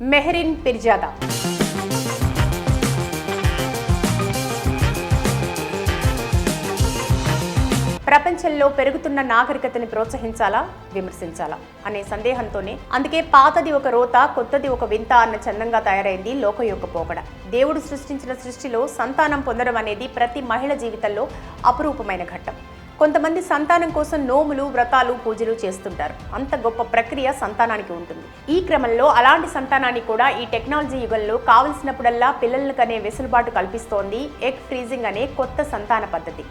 మెహరిన్ పిర్జాదా ప్రపంచంలో పెరుగుతున్న నాగరికతని ప్రోత్సహించాలా? విమర్శించాలా? అనే సందేహంతోనే. అందుకే పాతది ఒక రోత కొత్తది ఒక వింత అన్న చందంగా తయారైంది లోక యొక్క పోకడ దేవుడు సృష్టించిన సృష్టిలో సంతానం పొందడం అనేది ప్రతి మహిళ జీవితంలో అపురూపమైన ఘట్టం. కొంతమంది సంతానం కోసం నోములు వ్రతాలు పూజలు చేస్తుంటారు. అంత గొప్ప ప్రక్రియ సంతానానికి ఉంటుంది. ఈ క్రమంలో అలాంటి సంతానాన్ని కూడా ఈ టెక్నాలజీ యుగంలో కావలసినప్పుడల్లా పిల్లలకు కనే వెసులుబాటు కల్పిస్తోంది ఎగ్ ఫ్రీజింగ్ అనే కొత్త సంతాన పద్ధతి.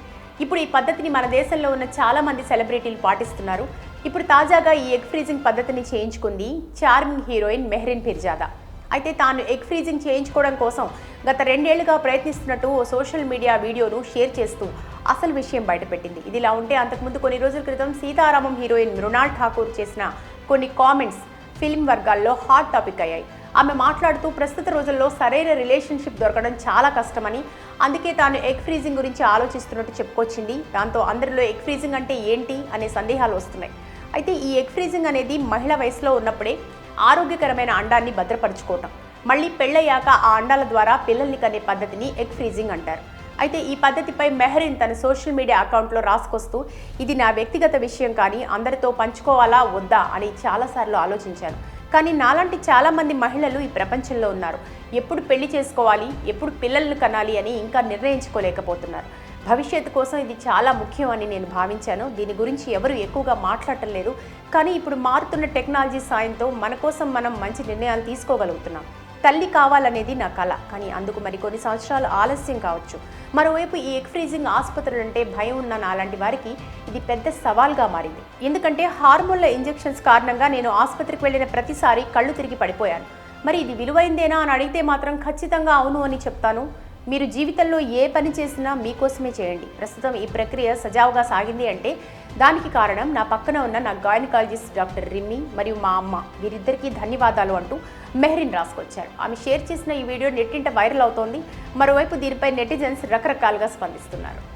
ఇప్పుడు ఈ పద్ధతిని మన దేశంలో ఉన్న చాలా మంది సెలబ్రిటీలు పాటిస్తున్నారు. ఇప్పుడు తాజాగా ఈ ఎగ్ ఫ్రీజింగ్ పద్ధతిని చేయించుకుంది చార్మింగ్ హీరోయిన్ మెహ్రిన్ ఫిర్జాదా. అయితే తాను ఎగ్ ఫ్రీజింగ్ చేయించుకోవడం కోసం గత రెండేళ్ళుగా ప్రయత్నిస్తున్నట్టు ఓ సోషల్ మీడియా వీడియోను షేర్ చేస్తూ అసలు విషయం బయటపెట్టింది. ఇదిలా ఉంటే అంతకుముందు కొన్ని రోజుల క్రితం సీతారామం హీరోయిన్ మృణాల్ ఠాకూర్ చేసిన కొన్ని కామెంట్స్ ఫిల్మ్ వర్గాల్లో హాట్ టాపిక్ అయ్యాయి. ఆమె మాట్లాడుతూ ప్రస్తుత రోజుల్లో సరైన రిలేషన్షిప్ దొరకడం చాలా కష్టమని అందుకే తాను ఎగ్ ఫ్రీజింగ్ గురించి ఆలోచిస్తున్నట్టు చెప్పుకొచ్చింది. దాంతో అందరిలో ఎగ్ ఫ్రీజింగ్ అంటే ఏంటి? అనే సందేహాలు వస్తున్నాయి. అయితే ఈ ఎగ్ ఫ్రీజింగ్ అనేది మహిళ వయసులో ఉన్నప్పుడే ఆరోగ్యకరమైన అండాన్ని భద్రపరచుకోవటం. మళ్ళీ పెళ్ళయ్యాక ఆ అండాల ద్వారా పిల్లల్ని కనే పద్ధతిని ఎగ్ ఫ్రీజింగ్ అంటారు. అయితే ఈ పద్ధతిపై మెహరిన్ తన సోషల్ మీడియా అకౌంట్లో రాసుకొస్తూ ఇది నా వ్యక్తిగత విషయం కానీ అందరితో పంచుకోవాలా వద్దా అని చాలాసార్లు ఆలోచించాను కానీ నాలాంటి చాలామంది మహిళలు ఈ ప్రపంచంలో ఉన్నారు. ఎప్పుడు పెళ్ళి చేసుకోవాలి ఎప్పుడు పిల్లల్ని కనాలి అని ఇంకా నిర్ణయించుకోలేకపోతున్నారు. భవిష్యత్తు కోసం ఇది చాలా ముఖ్యం అని నేను భావించాను. దీని గురించి ఎవరు ఎక్కువగా మాట్లాడటం లేదు. కానీ ఇప్పుడు మారుతున్న టెక్నాలజీ సాయంతో మన కోసం మనం మంచి నిర్ణయాలు తీసుకోగలుగుతున్నాం. తల్లి కావాలనేది నా కళ కానీ అందుకు మరి కొన్ని సంవత్సరాలు ఆలస్యం కావచ్చు. మరోవైపు ఈ ఎగ్ ఫ్రీజింగ్ ఆసుపత్రులు అంటే భయం ఉన్న నాలాంటి వారికి ఇది పెద్ద సవాల్గా మారింది. ఎందుకంటే హార్మోన్ల ఇంజెక్షన్స్ కారణంగా నేను ఆసుపత్రికి వెళ్ళిన ప్రతిసారి కళ్ళు తిరిగి పడిపోయాను. మరి ఇది విలువైందేనా అని అడిగితే మాత్రం ఖచ్చితంగా అవును అని చెప్తాను. మీరు జీవితంలో ఏ పని చేసినా మీకోసమే చేయండి. ప్రస్తుతం ఈ ప్రక్రియ సజావుగా సాగింది అంటే దానికి కారణం నా పక్కన ఉన్న నా గైనకాలజిస్ట్ డాక్టర్ రిమ్మి మరియు మా అమ్మ. వీరిద్దరికీ ధన్యవాదాలు అంటూ మెహరిన్ రాసుకొచ్చారు. ఆమె షేర్ చేసిన ఈ వీడియో నెట్టింట వైరల్ అవుతోంది. మరోవైపు దీనిపై నెటిజన్స్ రకరకాలుగా స్పందిస్తున్నారు.